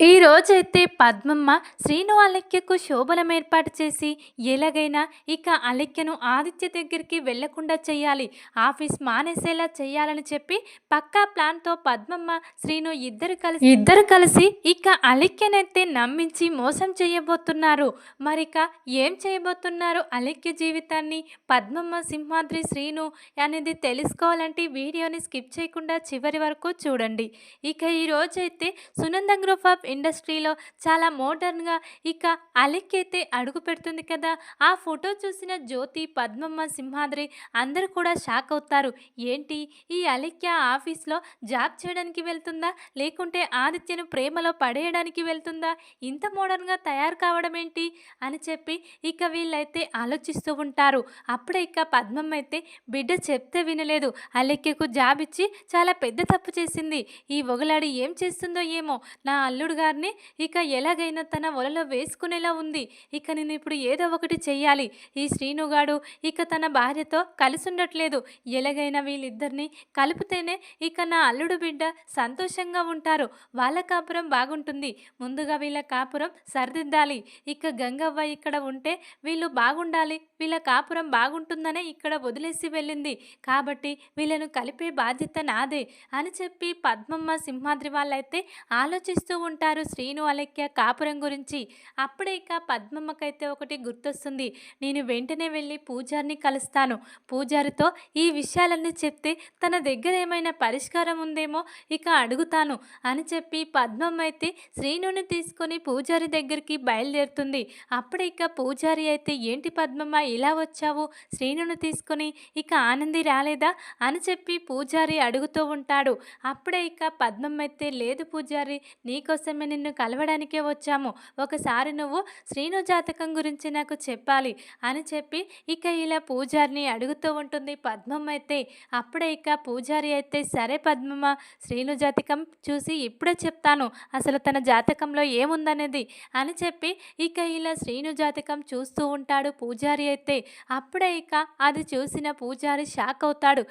ఈ రోజైతే పద్మమ్మ శ్రీను అలెక్యకు శోభనం ఏర్పాటు చేసి ఎలాగైనా ఇక అలెక్యను ఆదిత్య దగ్గరికి వెళ్ళకుండా చేయాలి. ఆఫీస్ మానేసేలా చేయాలని చెప్పి పక్కా ప్లాన్తో పద్మమ్మ శ్రీను ఇద్దరు కలిసి ఇద్దరు కలిసి ఇక అలెక్యనైతే నమ్మించి మోసం చేయబోతున్నారు. మరిక ఏం చేయబోతున్నారు అలెక్య జీవితాన్ని? పద్మమ్మ సింహాద్రి శ్రీను అనేది తెలుసుకోవాలంటే వీడియోని స్కిప్ చేయకుండా చివరి వరకు చూడండి. ఇక ఈ రోజైతే సునంద గ్రూప్ ఆఫ్ ఇండస్ట్రీలో చాలా మోడర్న్గా ఇక అలెక్కైతే అయితే అడుగు పెడుతుంది కదా. ఆ ఫోటో చూసిన జ్యోతి పద్మమ్మ సింహాద్రి అందరూ కూడా షాక్ అవుతారు. ఏంటి? ఈ అలెక్య ఆఫీస్లో జాబ్ చేయడానికి వెళ్తుందా? లేకుంటే ఆదిత్యను ప్రేమలో పడేయడానికి వెళ్తుందా? ఇంత మోడర్న్గా తయారు కావడం ఏంటి? అని చెప్పి ఇక వీళ్ళైతే ఆలోచిస్తూ ఉంటారు. అప్పుడే ఇక పద్మమ్మ అయితే బిడ్డ చెప్తే వినలేదు. అలెక్యకు జాబ్ ఇచ్చి చాలా పెద్ద తప్పు చేసింది. ఈ ఒగలాడి ఏం చేస్తుందో ఏమో? నా అల్లుడు గారిని ఇక ఎలాగైనా తన ఒలలో వేసుకునేలా ఉంది. ఇక నేను ఇప్పుడు ఏదో ఒకటి చెయ్యాలి. ఈ శ్రీనుగాడు ఇక తన భార్యతో కలిసి ఉండట్లేదు ఎలాగైనా వీళ్ళిద్దరిని కలిపితేనే ఇక నా అల్లుడు బిడ్డ సంతోషంగా ఉంటారు. వాళ్ళ కాపురం బాగుంటుంది. ముందుగా వీళ్ళ కాపురం సరిదిద్దాలి. ఇక గంగవ్వ ఇక్కడ ఉంటే వీళ్ళు బాగుండాలి. వీళ్ళ కాపురం బాగుంటుందనే ఇక్కడ వదిలేసి వెళ్ళింది. కాబట్టి వీళ్ళను కలిపే బాధ్యత నాదే అని చెప్పి పద్మమ్మ సింహాద్రి వాళ్ళైతే ఆలోచిస్తూ ఉంటారు. శ్రీను అలెక్య కాపురం గురించి అప్పుడే ఇక పద్మమ్మకైతే ఒకటి గుర్తొస్తుంది. నేను వెంటనే వెళ్ళి పూజారిని కలుస్తాను. పూజారితో ఈ విషయాలన్నీ చెప్తే తన దగ్గర ఏమైనా పరిష్కారం ఉందేమో ఇక అడుగుతాను అని చెప్పి పద్మమ్మ అయితే శ్రీనుని తీసుకొని పూజారి దగ్గరికి బయలుదేరుతుంది. అప్పుడే ఇక పూజారి అయితే ఏంటి పద్మమ్మ ఇలా వచ్చావు? శ్రీనుని తీసుకొని ఇక ఆనంది రాలేదా? అని చెప్పి పూజారి అడుగుతూ ఉంటాడు. అప్పుడే ఇక పద్మమ్మ అయితే లేదు పూజారి నీకోసం మేము నిన్ను కలవడానికే వచ్చాము. ఒకసారి నువ్వు శ్రీను జాతకం గురించి నాకు చెప్పాలి అని చెప్పి ఇక ఇలా పూజారిని అడుగుతూ ఉంటుంది. పద్మం అయితే అప్పుడే ఇక పూజారి అయితే సరే పద్మమ్మ శ్రీను జాతకం చూసి ఇప్పుడే చెప్తాను. అసలు తన జాతకంలో ఏముందనేది అని చెప్పి ఇక ఇలా శ్రీను జాతకం చూస్తూ ఉంటాడు పూజారి అయితే. అప్పుడే ఇక అది చూసిన పూజారి షాక్ అవుతాడు.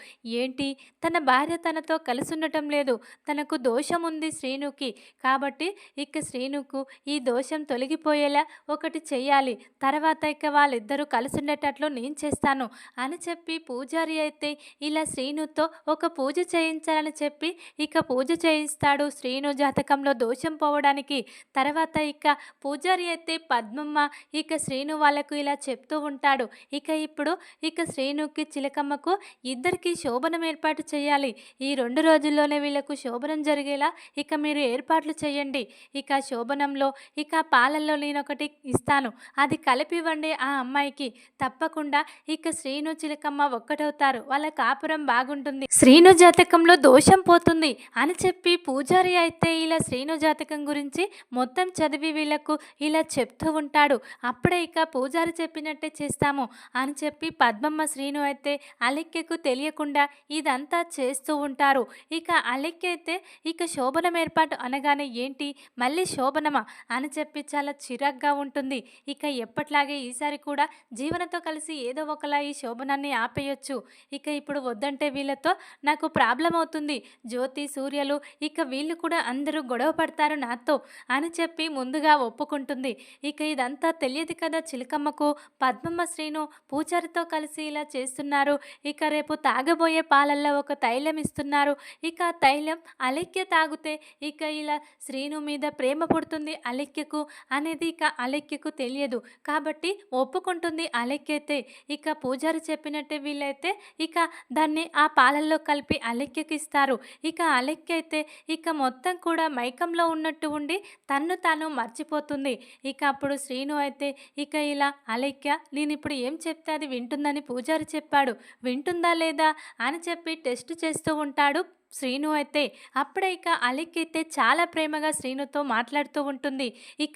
ఏంటి? తన భార్య తనతో కలిసి ఉండటం లేదు. తనకు దోషం ఉంది శ్రీనుకి. కాబట్టి ఇక శ్రీనుకు ఈ దోషం తొలగిపోయేలా ఒకటి చెయ్యాలి. తర్వాత ఇక వాళ్ళిద్దరూ కలిసి ఉండేటట్లు నేను చేస్తాను అని చెప్పి పూజారి అయితే ఇలా శ్రీనుతో ఒక పూజ చేయించాలని చెప్పి ఇక పూజ చేయిస్తాడు శ్రీను జాతకంలో దోషం పోవడానికి. తర్వాత ఇక పూజారి అయితే పద్మమ్మ ఇక శ్రీను వాళ్ళకు ఇలా చెప్తూ ఉంటాడు. ఇక ఇప్పుడు ఇక శ్రీనుకి చిలకమ్మకు ఇద్దరికి శోభనం ఏర్పాటు చేయాలి. ఈ రెండు రోజుల్లోనే వీళ్ళకు శోభనం జరిగేలా ఇక మీరు ఏర్పాట్లు చేయండి. ఇక శోభనంలో ఇక పాలల్లో నేను ఒకటి ఇస్తాను. అది కలిపివ్వండి ఆ అమ్మాయికి. తప్పకుండా ఇక శ్రీను చిలకమ్మ ఒక్కటవుతారు. వాళ్ళ కాపురం బాగుంటుంది. శ్రీను జాతకంలో దోషం పోతుంది అని చెప్పి పూజారి అయితే ఇలా శ్రీను జాతకం గురించి మొత్తం చదివి వీళ్ళకు ఇలా చెప్తూ ఉంటాడు. అప్పుడే ఇక పూజారి చెప్పినట్టే చేస్తాము అని చెప్పి పద్మమ్మ శ్రీను అయితే అలెక్యకు తెలియకుండా ఇదంతా చేస్తూ ఉంటారు. ఇక అలెక్య అయితే ఇక శోభనం ఏర్పాటు అనగానే ఏంటి? మళ్ళీ శోభనమా? అని చెప్పి చాలా చిరాగ్గా ఉంటుంది. ఇక ఎప్పట్లాగే ఈసారి కూడా జీవనతో కలిసి ఏదో ఒకలా ఈ శోభనాన్ని ఆపేయొచ్చు. ఇక ఇప్పుడు వద్దంటే వీళ్ళతో నాకు ప్రాబ్లం అవుతుంది. జ్యోతి సూర్యలు ఇక వీళ్ళు కూడా అందరూ గొడవ పడతారు నాతో అని చెప్పి ముందుగా ఒప్పుకుంటుంది. ఇక ఇదంతా తెలియదు కదా చిలకమ్మకు. పద్మమ్మ శ్రీను పూజారితో కలిసి ఇలా చేస్తున్నారు. ఇక రేపు తాగబోయే పాలల్లో ఒక తైలం ఇస్తున్నారు. ఇక తైలం అలెక్య తాగితే ఇక ఇలా శ్రీను మీద ప్రేమ పుడుతుంది అలెక్యకు అనేది ఇక అలెక్యకు తెలియదు. కాబట్టి ఒప్పుకుంటుంది అలెక్యతే. ఇక పూజారి చెప్పినట్టే వీళ్ళైతే ఇక దాన్ని ఆ పాలల్లో కలిపి అలెక్యకి ఇస్తారు. ఇక అలెక్య అయితే ఇక మొత్తం కూడా మైకంలో ఉన్నట్టు ఉండి తన్ను తాను మర్చిపోతుంది. ఇక అప్పుడు శ్రీను అయితే ఇక ఇలా అలెక్య నేను ఇప్పుడు ఏం చెప్తే అది వింటుందని పూజారి చెప్పాడు. వింటుందా లేదా? అని చెప్పి టెస్ట్ చేస్తూ ఉంటాడు. శ్రీను అయితే అప్పుడే ఇక అలిక్ అయితే చాలా ప్రేమగా శ్రీనుతో మాట్లాడుతూ ఉంటుంది. ఇక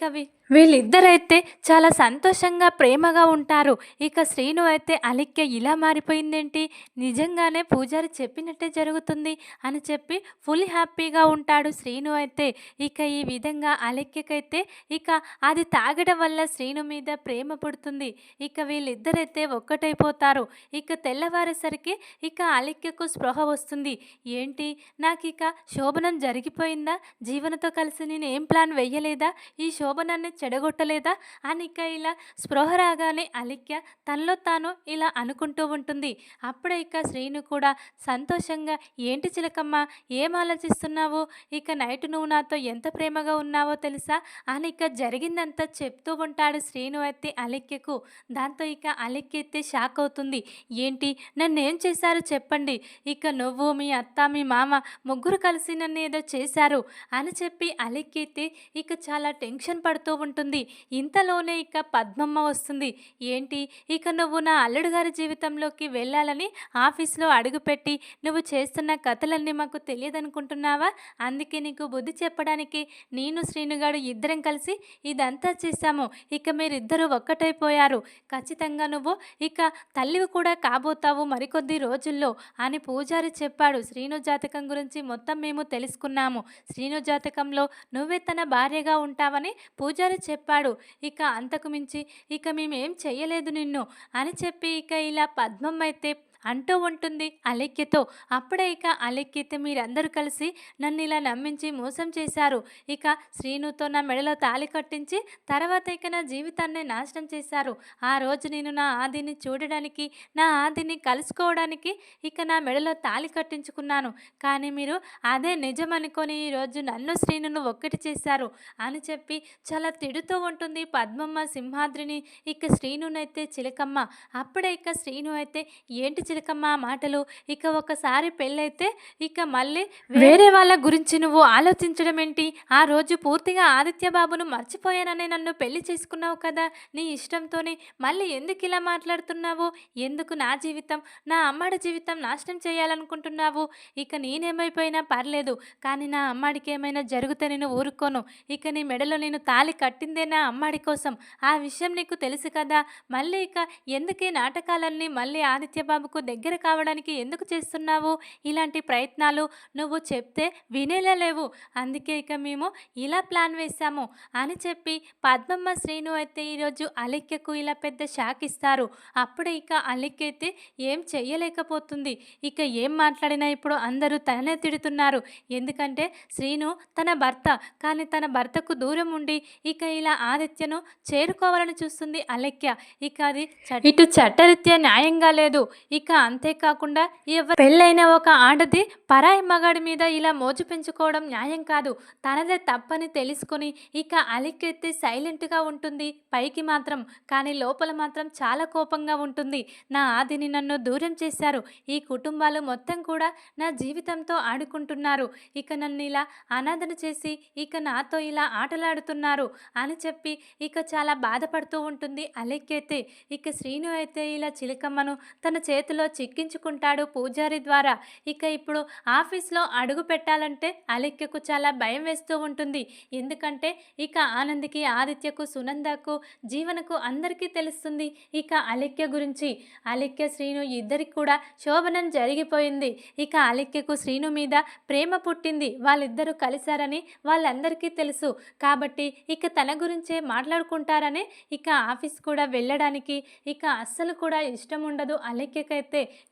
వీళ్ళిద్దరైతే చాలా సంతోషంగా ప్రేమగా ఉంటారు. ఇక శ్రీను అయితే అలిక్య ఇలా మారిపోయిందేంటి? నిజంగానే పూజారి చెప్పినట్టే జరుగుతుంది అని చెప్పి ఫుల్ హ్యాపీగా ఉంటాడు శ్రీను అయితే. ఇక ఈ విధంగా అలిక్యకైతే ఇక అది తాగడం వల్ల శ్రీను మీద ప్రేమ పుడుతుంది. ఇక వీళ్ళిద్దరైతే ఒక్కటైపోతారు. ఇక తెల్లవారేసరికి ఇక అలిక్యకు స్పృహ వస్తుంది. ఏంటి నాకు ఇక శోభనం జరిగిపోయిందా? జీవనతో కలిసి నేను ఏం ప్లాన్ వెయ్యలేదా? ఈ శోభనాన్ని చెడగొట్టలేదా? అని ఇక ఇలా స్పృహ రాగానే అలిక్య తనలో తాను ఇలా అనుకుంటూ ఉంటుంది. అప్పుడే ఇక శ్రీను కూడా సంతోషంగా ఏంటి చిలకమ్మ ఏం ఆలోచిస్తున్నావు? ఇక నైట్ నువ్వు నాతో ఎంత ప్రేమగా ఉన్నావో తెలుసా? అని ఇక జరిగిందంతా చెప్తూ ఉంటాడు శ్రీను అయితే అలిక్యకు. దాంతో ఇక అలిక్య అయితే షాక్ అవుతుంది. ఏంటి? నన్ను ఏం చేశారు చెప్పండి. ఇక నువ్వు మీ అత్త మీ మామ ముగ్గురు కలిసి నన్ను ఏదో చేశారు అని చెప్పి అలెక్కితే ఇక చాలా టెన్షన్ పడుతూ ఉంటుంది. ఇంతలోనే ఇక పద్మమ్మ వస్తుంది. ఏంటి? ఇక నువ్వు నా అల్లుడు గారి జీవితంలోకి వెళ్ళాలని ఆఫీస్లో అడుగుపెట్టి నువ్వు చేస్తున్న కథలన్నీ మాకు తెలియదనుకుంటున్నావా? అందుకే నీకు బుద్ధి చెప్పడానికి నేను శ్రీనుగాడు ఇద్దరం కలిసి ఇదంతా చేశాము. ఇక మీరిద్దరూ ఒక్కటైపోయారు. ఖచ్చితంగా నువ్వు ఇక తల్లివి కూడా కాబోతావు మరికొద్ది రోజుల్లో అని పూజారి చెప్పాడు శ్రీను జాతకం గురించి మొత్తం మేము తెలుసుకున్నాము. శ్రీను జాతకంలో నువ్వే తన భార్యగా ఉంటావని పూజారి చెప్పాడు. ఇక అంతకు మించి ఇక మేమేం చెయ్యలేదు నిన్ను అని చెప్పి ఇక ఇలా పద్మం అయితే అంటూ ఉంటుంది అలెక్యతో అప్పుడే ఇక అలెక్యత మీరందరూ కలిసి నన్ను ఇలా నమ్మించి మోసం చేశారు. ఇక శ్రీనుతో నా మెడలో తాళి కట్టించి తర్వాత ఇక నా జీవితాన్ని నాశనం చేశారు. ఆ రోజు నేను నా ఆదిని చూడడానికి నా ఆదిని కలుసుకోవడానికి ఇక నా మెడలో తాళి కట్టించుకున్నాను. కానీ మీరు అదే నిజం అనుకొని ఈరోజు నన్ను శ్రీనును ఒక్కటి చేశారు అని చెప్పి చాలా తిడుతూ ఉంటుంది పద్మమ్మ సింహాద్రిని. ఇక శ్రీనునైతే చిలకమ్మ. అప్పుడే ఇక శ్రీను అయితే ఏంటి చిలకమ్మ మాటలు. ఇక ఒకసారి పెళ్ళైతే ఇక మళ్ళీ వేరే వాళ్ళ గురించి నువ్వు ఆలోచించడం ఏంటి ఆ రోజు పూర్తిగా ఆదిత్య బాబును మర్చిపోయానని నన్ను పెళ్ళి చేసుకున్నావు కదా? నీ ఇష్టంతోనే మళ్ళీ ఎందుకు ఇలా మాట్లాడుతున్నావు? ఎందుకు నా జీవితం నా అమ్మాడి జీవితం నాశనం చేయాలనుకుంటున్నావు? ఇక నేనేమైపోయినా పర్లేదు కానీ నా అమ్మాడికి ఏమైనా జరిగితే నేను ఊరుకోను. ఇక నీ మెడలో నేను తాళి కట్టిందే నా అమ్మాడి కోసం. ఆ విషయం నీకు తెలుసు కదా? మళ్ళీ ఇక ఎందుకు నాటకాలన్నీ మళ్ళీ ఆదిత్య బాబుకు దగ్గర కావడానికి ఎందుకు చేస్తున్నావు? ఇలాంటి ప్రయత్నాలు నువ్వు చెప్తే వినేలా లేవు అందుకే ఇక మేము ఇలా ప్లాన్ వేశాము అని చెప్పి పద్మమ్మ శ్రీను అయితే ఈరోజు అలిక్యకు ఇలా పెద్ద షాక్ ఇస్తారు. అప్పుడే ఇక అలిక్య అయితే ఏం చెయ్యలేకపోతుంది. ఇక ఏం మాట్లాడినా ఇప్పుడు అందరూ తననే తిడుతున్నారు. ఎందుకంటే శ్రీను తన భర్త కానీ తన భర్తకు దూరం ఉండి ఇక ఇలా ఆదిత్యను చేరుకోవాలని చూస్తుంది అలెక్య. ఇక అది చ- ఇటు చట్టరీత్యా న్యాయంగా లేదు. ఇక అంతేకాకుండా ఎవరు పెళ్ళైన ఒక ఆడది పరాయి మగాడి మీద ఇలా మోజు పెంచుకోవడం న్యాయం కాదు. తనదే తప్పని తెలుసుకొని ఇక అలికెత్తి సైలెంట్గా ఉంటుంది పైకి మాత్రం. కానీ లోపల మాత్రం చాలా కోపంగా ఉంటుంది. నా ఆదిని నన్ను దూరం చేశారు. ఈ కుటుంబాలు మొత్తం కూడా నా జీవితంతో ఆడుకుంటున్నారు. ఇక నన్ను ఇలా అనాథన చేసి ఇక నాతో ఇలా ఆటలాడుతున్నారు అని చెప్పి ఇక చాలా బాధపడుతూ ఉంటుంది అలెక్కైతే ఇక శ్రీను అయితే ఇలా చిలకమ్మను తన చేతిలో చిక్కించుకుంటాడు పూజారి ద్వారా. ఇక ఇప్పుడు ఆఫీస్లో అడుగు పెట్టాలంటే అలిక్యకు చాలా భయం వేస్తూ ఉంటుంది. ఎందుకంటే ఇక ఆనంద్కి ఆదిత్యకు సునందకు జీవనకు అందరికీ తెలుస్తుంది ఇక అలిక్య గురించి. అలిక్య శ్రీను ఇద్దరికి కూడా శోభనం జరిగిపోయింది. ఇక అలిక్యకు శ్రీను మీద ప్రేమ పుట్టింది. వాళ్ళిద్దరూ కలిశారని వాళ్ళందరికీ తెలుసు. కాబట్టి ఇక తన గురించే మాట్లాడుకుంటారని ఇక ఆఫీస్ కూడా వెళ్ళడానికి ఇక అస్సలు కూడా ఇష్టం ఉండదు అలిక్యకైతే.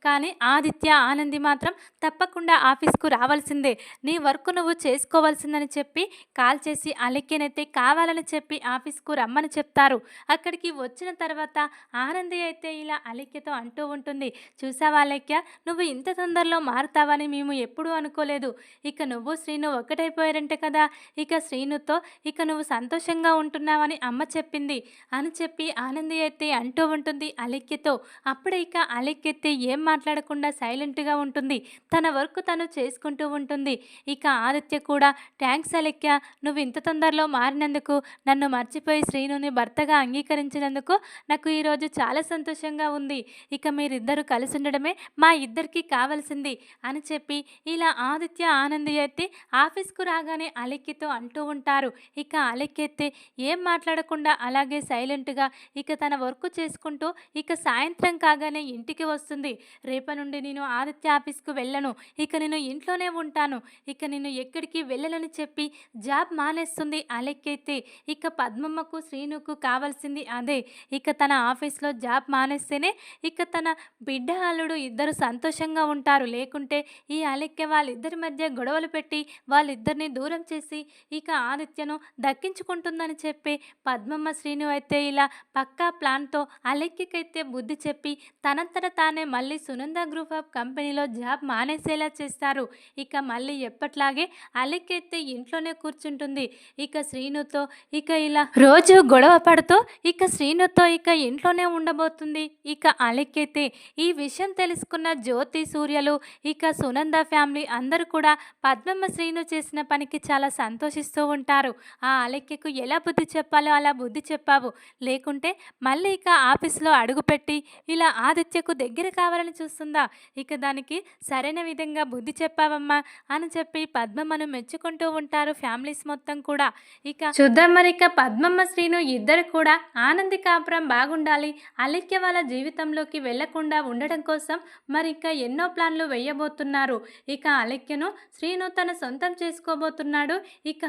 కానీ ఆదిత్య ఆనంది మాత్రం తప్పకుండా ఆఫీస్కు రావాల్సిందే. నీ వర్క్ నువ్వు చేసుకోవాల్సిందని చెప్పి కాల్ చేసి అలెక్యనైతే కావాలని చెప్పి ఆఫీస్కు రమ్మని చెప్తారు. అక్కడికి వచ్చిన తర్వాత ఆనంది అయితే ఇలా అలెక్యతో అంటూ ఉంటుంది. చూసావా అలెక్య నువ్వు ఇంత తొందరలో మారుతావని మేము ఎప్పుడూ అనుకోలేదు. ఇక నువ్వు శ్రీను ఒక్కటైపోయారంటే కదా. ఇక శ్రీనుతో ఇక నువ్వు సంతోషంగా ఉంటున్నావని అమ్మ చెప్పింది. అని చెప్పి ఆనంది అయితే అంటూ ఉంటుంది అలెక్యతో. అప్పుడే ఇక అలెక్య అయితే ఏం మాట్లాడకుండా సైలెంట్‌గా ఉంటుంది. తన వర్క్ తను చేసుకుంటూ ఉంటుంది. ఇక ఆదిత్య కూడా ట్యాంక్స్ అలెక్య. నువ్వు ఇంత తొందరలో మారినందుకు, నన్ను మర్చిపోయి శ్రీనుని భర్తగా అంగీకరించినందుకు నాకు ఈరోజు చాలా సంతోషంగా ఉంది. ఇక మీరిద్దరూ కలిసి ఉండడమే మా ఇద్దరికీ కావాల్సింది అని చెప్పి ఇలా ఆదిత్య, ఆనంది అయితే ఆఫీస్‌కు రాగానే అలెక్కితో అంటూ ఉంటారు. ఇక అలెక్కెత్తే ఏం మాట్లాడకుండా అలాగే సైలెంట్‌గా ఇక తన వర్క్ చేసుకుంటూ ఇక సాయంత్రం కాగానే ఇంటికి వస్తుంది. రేపటి నుండి నేను ఆదిత్య ఆఫీస్‌కు వెళ్ళను. ఇక నేను ఇంట్లోనే ఉంటాను. ఇక నేను ఎక్కడికి వెళ్ళనని చెప్పి జాబ్ మానేస్తుంది అలెక్కైతే ఇక పద్మమ్మకు, శ్రీనుకు కావాల్సింది అదే. ఇక తన ఆఫీస్‌లో జాబ్ మానేస్తేనే ఇక తన బిడ్డ, అల్లుడు ఇద్దరు సంతోషంగా ఉంటారు. లేకుంటే ఈ అలెక్య వాళ్ళిద్దరి మధ్య గొడవలు పెట్టి వాళ్ళిద్దరిని దూరం చేసి ఇక ఆదిత్యను దక్కించుకుంటుందని చెప్పి పద్మమ్మ, శ్రీను అయితే ఇలా పక్కా ప్లాన్‌తో అలెక్యకైతే బుద్ధి చెప్పి తనంతట తానే మళ్ళీ సునంద గ్రూప్ ఆఫ్ కంపెనీలో జాబ్ మానేసేలా చేస్తారు. ఇక మళ్ళీ ఎప్పట్లాగే అలెక్కెత్తి ఇంట్లోనే కూర్చుంటుంది. ఇక శ్రీనుతో ఇక ఇలా రోజు గొడవ పడుతూ ఇక శ్రీనుతో ఇక ఇంట్లోనే ఉండబోతుంది. ఇక అలెక్య ఈ విషయం తెలుసుకున్న జ్యోతి, సూర్యలు ఇక సునంద ఫ్యామిలీ అందరూ కూడా పద్మమ్మ, శ్రీను చేసిన పనికి చాలా సంతోషిస్తూ ఉంటారు. ఆ అలెక్యకు ఎలా బుద్ధి చెప్పాలో అలా బుద్ధి చెప్పావు. లేకుంటే మళ్ళీ ఇక ఆఫీస్‌లో అడుగుపెట్టి ఇలా ఆదిత్యకు దగ్గర కావాలని చూస్తుందా? ఇక దానికి సరైన విధంగా బుద్ధి చెప్పావమ్మా అని చెప్పి పద్మమ్మను మెచ్చుకుంటూ ఉంటారు ఫ్యామిలీస్ మొత్తం కూడా. ఇక చూద్దాం మరి ఇక పద్మమ్మ, శ్రీను ఇద్దరు కూడా ఆనంది కాపురం బాగుండాలి. అలిక్య వాళ్ళ జీవితంలోకి వెళ్ళకుండా ఉండడం కోసం మరి ఇక ఎన్నో ప్లాన్‌లు వేయబోతున్నారు. ఇక అలిక్యను శ్రీను తన సొంతం చేసుకోబోతున్నాడు. ఇక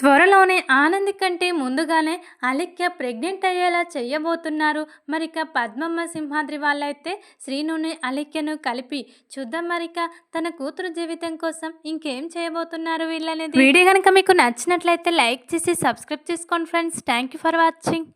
త్వరలోనే ఆనంది కంటే ముందుగానే అలిక్య ప్రెగ్నెంట్ అయ్యేలా చేయబోతున్నారు. మరిక పద్మమ్మ, సింహాద్రి వాళ్ళైతే శ్రీనుని, అలిక్యను కలిపి చూద్దాం మరిక తన కూతురు జీవితం కోసం ఇంకేం చేయబోతున్నారు వీళ్ళనేది. వీడియో కనుక మీకు నచ్చినట్లయితే లైక్ చేసి సబ్స్క్రైబ్ చేసుకోండి friends. Thank you for watching.